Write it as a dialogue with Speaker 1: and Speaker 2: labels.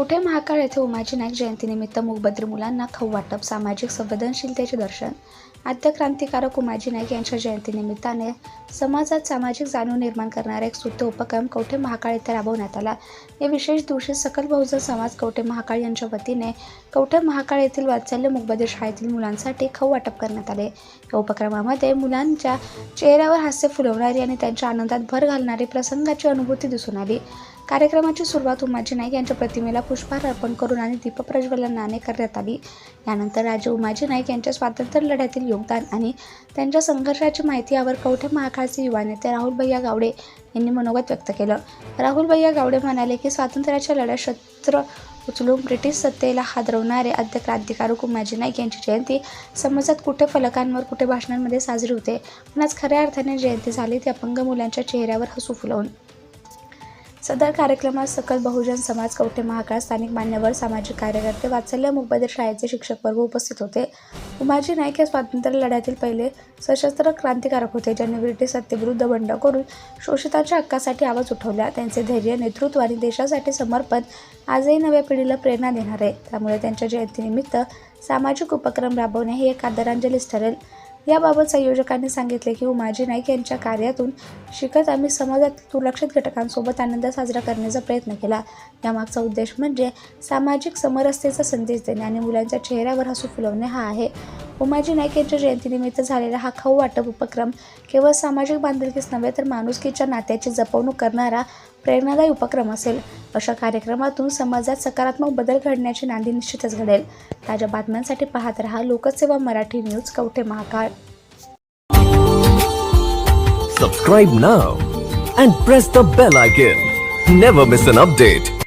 Speaker 1: कवठे महाकाळ येथे उमाजी नाईक जयंतीनिमित्त मूकबधीर मुलांना खाऊ वाटप सामाजिक संवेदनशीलतेचे दर्शन आद्य क्रांतिकारक उमाजी नाईक यांच्या जयंतीनिमित्ताने समाजात सामाजिक जाणीव निर्माण करणारा एक स्तुत्य उपक्रम कवठे महाकाळ येथे राबवण्यात आला? या विशेष दिवशी सकल बहुजन समाज कवठे महाकाळ यांच्या वतीने कवठे महाकाळ येथील वात्सल्य मूकबधीर शाळेतील मुलांसाठी खाऊ वाटप करण्यात आले? या उपक्रमामध्ये मुलांच्या चेहऱ्यावर हास्य फुलवणारी आणि त्यांच्या आनंदात भर घालणारी प्रसंगाची अनुभूती दिसून आली. कार्यक्रमाची सुरुवात उमाजी नाईक यांच्या प्रतिमेला पुष्पहार अर्पण करून आणि दीपप्रज्वलनाने करण्यात आली. यानंतर राजे उमाजी नाईक यांच्या स्वातंत्र्य लढ्यातील योगदान आणि त्यांच्या संघर्षाची माहिती यावर कवठे महाकाळचे युवा नेते राहुल भैया गावडे यांनी मनोगत व्यक्त केलं. राहुल भैया गावडे म्हणाले की स्वातंत्र्याच्या लढ्यात शस्त्र उचलून ब्रिटिश सत्तेला हादरवणारे आद्य क्रांतिकारक उमाजी नाईक यांची जयंती समाजात कुठे फलकांवर कुठे भाषणांमध्ये साजरी होते? पण आज खऱ्या अर्थाने जयंती झाली ती अपंग मुलांच्या चेहऱ्यावर हसू फुलवून. सदर कार्यक्रमात सकल बहुजन समाज कवठे महाकाळ स्थानिक मान्यवर सामाजिक कार्यकर्ते वात्सल्य मुकबधीर शाळेचे शिक्षक वर्ग उपस्थित होते. उमाजी नाईक हे स्वातंत्र्य लढ्यातील पहिले सशस्त्र क्रांतिकारक होते ज्यांनी ब्रिटिश सत्तेविरुद्ध बंड करून शोषितांच्या हक्कासाठी आवाज उठवला. त्यांचे धैर्य नेतृत्व आणि देशासाठी समर्पण आजही नव्या पिढीला प्रेरणा देणार. आहे त्यामुळे त्यांच्या जयंतीनिमित्त सामाजिक उपक्रम राबवणे ही एक आदरांजलीच ठरेल. याबाबत संयोजकांनी सांगितले की उमाजी नाईक यांच्या कार्यातून शिकत आम्ही समाजातील दुर्लक्षित घटकांसोबत आनंद साजरा करण्याचा प्रयत्न केला. यामागचा उद्देश म्हणजे सामाजिक समरसतेचा संदेश देणे आणि मुलांच्या चेहऱ्यावर हसू फुलवणे हा आहे. उमाजी नाईक यांच्या जयंतीनिमित्त झालेला हा खाऊ वाटप उपक्रम केवळ सामाजिक बांधिलकीच नव्हे तर माणुसकीच्या नात्याची जपवणूक करणारा प्रेरणादायी उपक्रम असेल. अशा कार्यक्रमातून समाजात सकारात्मक बदल घडण्याची नांदी निश्चितच घडेल. ताज्या बातम्यांसाठी पाहत रहा Lokseva Marathi news Kavathe Mahakal.
Speaker 2: Subscribe now and press the bell icon never miss an update